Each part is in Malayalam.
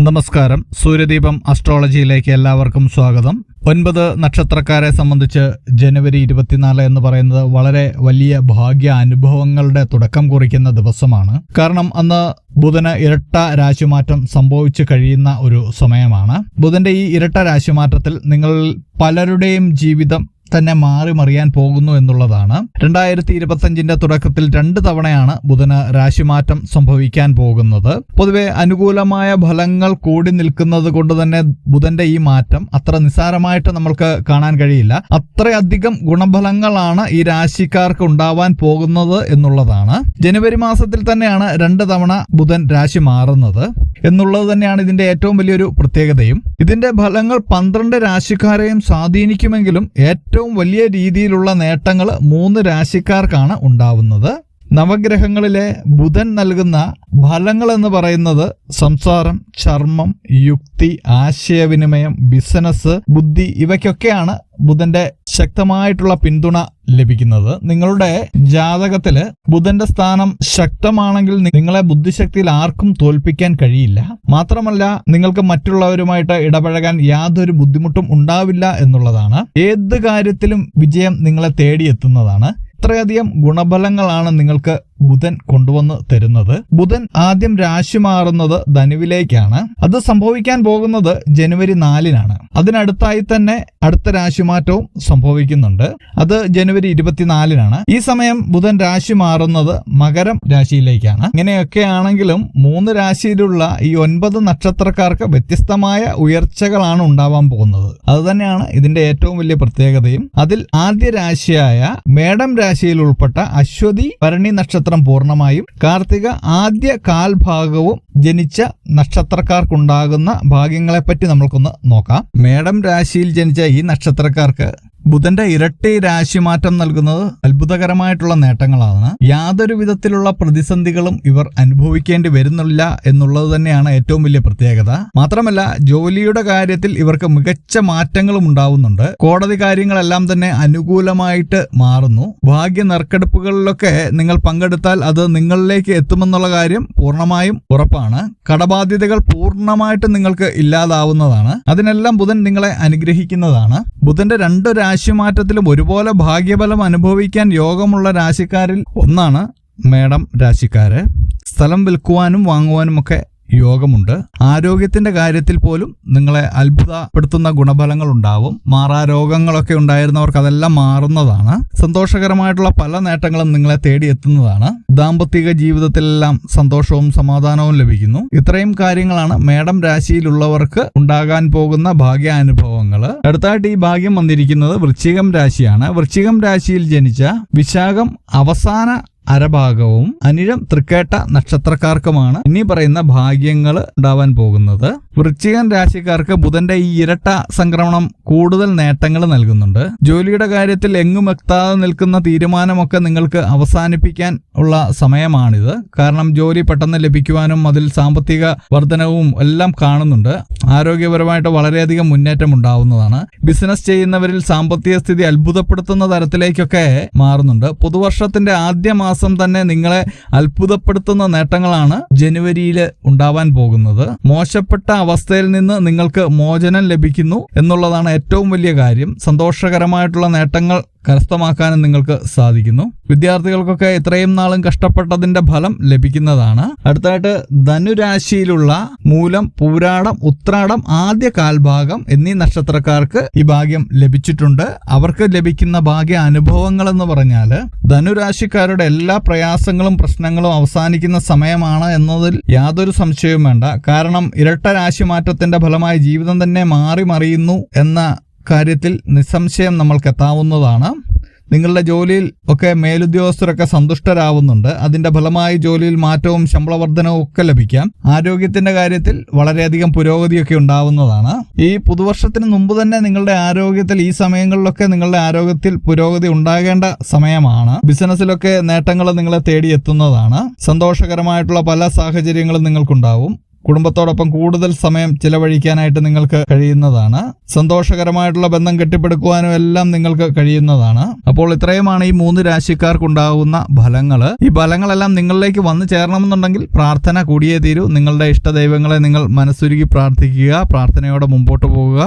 നമസ്കാരം. സൂര്യദീപം അസ്ട്രോളജിയിലേക്ക് എല്ലാവർക്കും സ്വാഗതം. ഒൻപത് നക്ഷത്രക്കാരെ സംബന്ധിച്ച് ജനുവരി ഇരുപത്തിനാല് എന്ന് പറയുന്നത് വളരെ വലിയ ഭാഗ്യ അനുഭവങ്ങളുടെ തുടക്കം കുറിക്കുന്ന ദിവസമാണ്. കാരണം അന്ന് ബുധന് ഇരട്ട രാശിമാറ്റം സംഭവിച്ചു കഴിയുന്ന ഒരു സമയമാണ്. ബുധന്റെ ഈ ഇരട്ട രാശിമാറ്റത്തിൽ നിങ്ങൾ പലരുടെയും ജീവിതം തന്നെ മാറി മറിയാൻ പോകുന്നു എന്നുള്ളതാണ്. രണ്ടായിരത്തി ഇരുപത്തഞ്ചിന്റെ തുടക്കത്തിൽ രണ്ട് തവണയാണ് ബുധന് രാശിമാറ്റം സംഭവിക്കാൻ പോകുന്നത്. പൊതുവെ അനുകൂലമായ ഫലങ്ങൾ കൂടി നിൽക്കുന്നത് കൊണ്ട് തന്നെ ബുധന്റെ ഈ മാറ്റം അത്ര നിസ്സാരമായിട്ട് നമ്മൾക്ക് കാണാൻ കഴിയില്ല. അത്രയധികം ഗുണഫലങ്ങളാണ് ഈ രാശിക്കാർക്ക് ഉണ്ടാവാൻ പോകുന്നത് എന്നുള്ളതാണ്. ജനുവരി മാസത്തിൽ തന്നെയാണ് രണ്ട് തവണ ബുധൻ രാശി മാറുന്നത്. എന്നുള്ളത് തന്നെയാണ് ഇതിന്റെ ഏറ്റവും വലിയൊരു പ്രത്യേകതയും. ഇതിന്റെ ഫലങ്ങൾ പന്ത്രണ്ട് രാശിക്കാരെയും സ്വാധീനിക്കുമെങ്കിലും ഏറ്റവും വലിയ രീതിയിലുള്ള നേട്ടങ്ങൾ മൂന്ന് രാശിക്കാർക്കാണ് ഉണ്ടാവുന്നത്. നവഗ്രഹങ്ങളിലെ ബുധൻ നൽകുന്ന ഫലങ്ങൾ എന്ന് പറയുന്നത് സംസാരം ചർമ്മം യുക്തി ആശയവിനിമയം ബിസിനസ് ബുദ്ധി ഇവയ്ക്കൊക്കെയാണ് ബുധന്റെ ശക്തമായിട്ടുള്ള പിന്തുണ ലഭിക്കുന്നത്. നിങ്ങളുടെ ജാതകത്തിൽ ബുധന്റെ സ്ഥാനം ശക്തമാണെങ്കിൽ നിങ്ങളെ ബുദ്ധിശക്തിയിൽ ആർക്കും തോൽപ്പിക്കാൻ കഴിയില്ല. മാത്രമല്ല നിങ്ങൾക്ക് മറ്റുള്ളവരുമായിട്ട് ഇടപഴകാൻ യാതൊരു ബുദ്ധിമുട്ടും ഉണ്ടാവില്ല എന്നുള്ളതാണ്. ഏത് കാര്യത്തിലും വിജയം നിങ്ങളെ തേടിയെത്തുന്നതാണ്. ഇത്രയധികം ഗുണഫലങ്ങളാണ് നിങ്ങൾക്ക് ബുധൻ കൊണ്ടുവന്ന് തരുന്നത്. ബുധൻ ആദ്യം രാശി മാറുന്നത് ധനുവിലേക്കാണ്. അത് സംഭവിക്കാൻ പോകുന്നത് ജനുവരി നാലിനാണ്. അതിനടുത്തായി തന്നെ അടുത്ത രാശിമാറ്റവും സംഭവിക്കുന്നുണ്ട്. അത് ജനുവരി ഇരുപത്തിനാലിനാണ്. ഈ സമയം ബുധൻ രാശി മാറുന്നത് മകരം രാശിയിലേക്കാണ്. ഇങ്ങനെയൊക്കെ ആണെങ്കിലും മൂന്ന് രാശിയിലുള്ള ഈ ഒൻപത് നക്ഷത്രക്കാർക്ക് വ്യത്യസ്തമായ ഉയർച്ചകളാണ് ഉണ്ടാവാൻ പോകുന്നത്. അത് തന്നെയാണ് ഇതിന്റെ ഏറ്റവും വലിയ പ്രത്യേകതയും. അതിൽ ആദ്യ രാശിയായ മേടം രാശിയിൽ ഉൾപ്പെട്ട അശ്വതി ഭരണി നക്ഷത്രം പൂർണമായും കാർത്തിക ആദ്യ കാൽഭാഗവും ജനിച്ച നക്ഷത്രക്കാർക്കുണ്ടാകുന്ന ഭാഗ്യങ്ങളെപ്പറ്റി നമ്മൾക്കൊന്ന് നോക്കാം. മേടം രാശിയിൽ ജനിച്ച ഈ നക്ഷത്രക്കാർക്ക് ബുധന്റെ ഇരട്ടി രാശിമാറ്റം നൽകുന്നത് അത്ഭുതകരമായിട്ടുള്ള നേട്ടങ്ങളാണ്. യാതൊരു വിധത്തിലുള്ള പ്രതിസന്ധികളും ഇവർ അനുഭവിക്കേണ്ടി വരുന്നില്ല എന്നുള്ളത് തന്നെയാണ് ഏറ്റവും വലിയ പ്രത്യേകത. മാത്രമല്ല ജോലിയുടെ കാര്യത്തിൽ ഇവർക്ക് മികച്ച മാറ്റങ്ങളും ഉണ്ടാവുന്നുണ്ട്. കോടതി കാര്യങ്ങളെല്ലാം തന്നെ അനുകൂലമായിട്ട് മാറുന്നു. ഭാഗ്യ നറുക്കെടുപ്പുകളിലൊക്കെ നിങ്ങൾ പങ്കെടുത്താൽ അത് നിങ്ങളിലേക്ക് എത്തുമെന്നുള്ള കാര്യം പൂർണമായും ഉറപ്പാണ്. കടബാധ്യതകൾ പൂർണമായിട്ട് നിങ്ങൾക്ക് ഇല്ലാതാവുന്നതാണ്. അതിനെല്ലാം ബുധൻ നിങ്ങളെ അനുഗ്രഹിക്കുന്നതാണ്. ബുധന്റെ രണ്ട് രാശിമാറ്റത്തിലും ഒരുപോലെ ഭാഗ്യബലം അനുഭവിക്കാൻ യോഗമുള്ള രാശിക്കാരിൽ ഒന്നാണ് മേടം രാശിക്കാര്. സ്ഥലം വിൽക്കുവാനും വാങ്ങുവാനും ഒക്കെ യോഗമുണ്ട്. ആരോഗ്യത്തിന്റെ കാര്യത്തിൽ പോലും നിങ്ങളെ അത്ഭുതപ്പെടുത്തുന്ന ഗുണഫലങ്ങൾ ഉണ്ടാവും മാറാ രോഗങ്ങളൊക്കെ ഉണ്ടായിരുന്നവർക്ക് അതെല്ലാം മാറുന്നതാണ്. സന്തോഷകരമായിട്ടുള്ള പല നേട്ടങ്ങളും നിങ്ങളെ തേടിയെത്തുന്നതാണ്. ദാമ്പത്തിക ജീവിതത്തിലെല്ലാം സന്തോഷവും സമാധാനവും ലഭിക്കുന്നു. ഇത്രയും കാര്യങ്ങളാണ് മേഡം രാശിയിലുള്ളവർക്ക് ഉണ്ടാകാൻ പോകുന്ന ഭാഗ്യാനുഭവങ്ങൾ അടുത്തായിട്ട് ഈ ഭാഗ്യം വന്നിരിക്കുന്നത് വൃശ്ചികം രാശിയാണ്. വൃശ്ചികം രാശിയിൽ ജനിച്ച വിശാഖം അവസാന അരഭാഗവും അനിഴം തൃക്കേട്ട നക്ഷത്രക്കാർക്കുമാണ്. ഇനി പറയുന്ന ഭാഗ്യങ്ങൾ ഉണ്ടാവാൻ പോകുന്നത്. വൃശ്ചികൻ രാശിക്കാർക്ക് ബുധന്റെ ഈ ഇരട്ട സംക്രമണം കൂടുതൽ നേട്ടങ്ങൾ നൽകുന്നുണ്ട്. ജോലിയുടെ കാര്യത്തിൽ എങ്ങും എത്താതെ നിൽക്കുന്ന തീരുമാനമൊക്കെ നിങ്ങൾക്ക് അവസാനിപ്പിക്കാൻ ഉള്ള സമയമാണിത്. കാരണം ജോലി പെട്ടെന്ന് ലഭിക്കുവാനും അതിൽ സാമ്പത്തിക വർധനവും എല്ലാം കാണുന്നുണ്ട്. ആരോഗ്യപരമായിട്ട് വളരെയധികം മുന്നേറ്റം ഉണ്ടാവുന്നതാണ്. ബിസിനസ് ചെയ്യുന്നവരിൽ സാമ്പത്തിക സ്ഥിതി അത്ഭുതപ്പെടുത്തുന്ന തരത്തിലേക്കൊക്കെ മാറുന്നുണ്ട്. പുതുവർഷത്തിന്റെ ആദ്യ മാസം തന്നെ നിങ്ങളെ അത്ഭുതപ്പെടുത്തുന്ന നേട്ടങ്ങളാണ് ജനുവരിയിൽ ഉണ്ടാവാൻ പോകുന്നത്. മോശപ്പെട്ട അവസ്ഥയിൽ നിന്ന് നിങ്ങൾക്ക് മോചനം ലഭിക്കുന്നു എന്നുള്ളതാണ് ഏറ്റവും വലിയ കാര്യം. സന്തോഷകരമായിട്ടുള്ള നേട്ടങ്ങൾ കരസ്ഥമാക്കാനും നിങ്ങൾക്ക് സാധിക്കുന്നു. വിദ്യാർത്ഥികൾക്കൊക്കെ ഇത്രയും നാളും കഷ്ടപ്പെട്ടതിന്റെ ഫലം ലഭിക്കുന്നതാണ്. അടുത്തായിട്ട് ധനുരാശിയിലുള്ള മൂലം പൂരാടം ഉത്രാടം ആദ്യ കാൽഭാഗം എന്നീ നക്ഷത്രക്കാർക്ക് ഈ ഭാഗ്യം ലഭിച്ചിട്ടുണ്ട്. അവർക്ക് ലഭിക്കുന്ന ഭാഗ്യ അനുഭവങ്ങൾ എന്ന് പറഞ്ഞാൽ ധനുരാശിക്കാരുടെ എല്ലാ പ്രയാസങ്ങളും പ്രശ്നങ്ങളും അവസാനിക്കുന്ന സമയമാണ് എന്നതിൽ യാതൊരു സംശയവും വേണ്ട. കാരണം ഇരട്ട രാശി മാറ്റത്തിന്റെ ഫലമായി ജീവിതം തന്നെ മാറി മറിയുന്നു എന്ന കാര്യത്തിൽ നിസ്സംശയം നമ്മൾക്ക് എത്താവുന്നതാണ്. നിങ്ങളുടെ ജോലിയിൽ ഒക്കെ മേലുദ്യോഗസ്ഥരൊക്കെ സന്തുഷ്ടരാവുന്നുണ്ട്. അതിന്റെ ഫലമായി ജോലിയിൽ മാറ്റവും ശമ്പള വർധനവും ഒക്കെ ലഭിക്കാം. ആരോഗ്യത്തിന്റെ കാര്യത്തിൽ വളരെയധികം പുരോഗതിയൊക്കെ ഉണ്ടാവുന്നതാണ്. ഈ പുതുവർഷത്തിന് മുമ്പ് തന്നെ നിങ്ങളുടെ ആരോഗ്യത്തിൽ ഈ സമയങ്ങളിലൊക്കെ നിങ്ങളുടെ ആരോഗ്യത്തിൽ പുരോഗതി ഉണ്ടാകേണ്ട സമയമാണ്. ബിസിനസ്സിലൊക്കെ നേട്ടങ്ങൾ നിങ്ങളെ തേടിയെത്തുന്നതാണ്. സന്തോഷകരമായിട്ടുള്ള പല സാഹചര്യങ്ങളും നിങ്ങൾക്കുണ്ടാവും. കുടുംബത്തോടൊപ്പം കൂടുതൽ സമയം ചിലവഴിക്കാനായിട്ട് നിങ്ങൾക്ക് കഴിയുന്നതാണ്. സന്തോഷകരമായിട്ടുള്ള ബന്ധം കെട്ടിപ്പടുക്കുവാനും എല്ലാം നിങ്ങൾക്ക് കഴിയുന്നതാണ്. അപ്പോൾ ഇത്രയുമാണ് ഈ മൂന്ന് രാശിക്കാർക്കുണ്ടാകുന്ന ഫലങ്ങൾ ഈ ഫലങ്ങളെല്ലാം നിങ്ങളിലേക്ക് വന്നു ചേരണമെന്നുണ്ടെങ്കിൽ പ്രാർത്ഥന കൂടിയേ തീരൂ. നിങ്ങളുടെ ഇഷ്ടദൈവങ്ങളെ നിങ്ങൾ മനസ്സുരുകി പ്രാർത്ഥിക്കുക പ്രാർത്ഥനയോടെ മുമ്പോട്ട് പോകുക.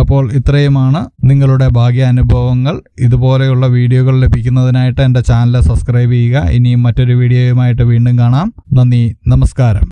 അപ്പോൾ ഇത്രയുമാണ് നിങ്ങളുടെ ഭാഗ്യാനുഭവങ്ങൾ. ഇതുപോലെയുള്ള വീഡിയോകൾ ലഭിക്കുന്നതിനായിട്ട് എന്റെ ചാനൽ സബ്സ്ക്രൈബ് ചെയ്യുക. ഇനിയും മറ്റൊരു വീഡിയോയുമായിട്ട് വീണ്ടും കാണാം. നന്ദി നമസ്കാരം.